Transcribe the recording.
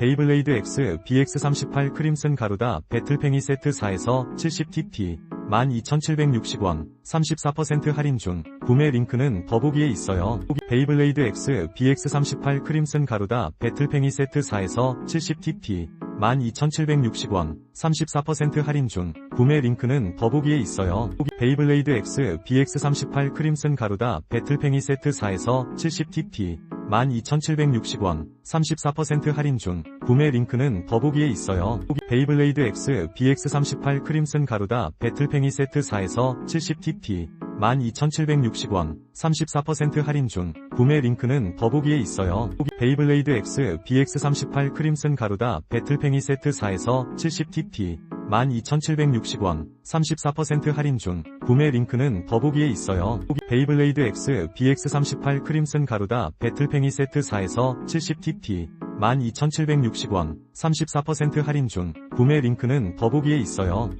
베이블레이드 X BX38 크림슨 가루다 배틀팽이 세트 4에서 70TP 12,760원 34% 할인 중 구매 링크는 더보기에 있어요. 베이블레이드 X BX38 크림슨 가루다 배틀팽이 세트 4에서 70TP 12,760원 34% 할인 중 구매 링크는 더보기에 있어요. 베이블레이드 X BX38 크림슨 가루다 배틀팽이 세트 4에서 70TP 12,760원 34% 할인 중 구매 링크는 더보기에 있어요. 베이블레이드 X BX38 크림슨 가루다 배틀팽이 세트 4에서 70TP 12,760원 34% 할인 중 구매 링크는 더보기에 있어요. 베이블레이드 X BX38 크림슨 가루다 배틀팽이 세트 4에서 70TP 12,760원 34% 할인 중 구매 링크는 더보기에 있어요. 베이블레이드 X BX38 크림슨 가루다 배틀팽이 세트 4에서 70TP 12,760원 34% 할인 중 구매 링크는 더보기에 있어요.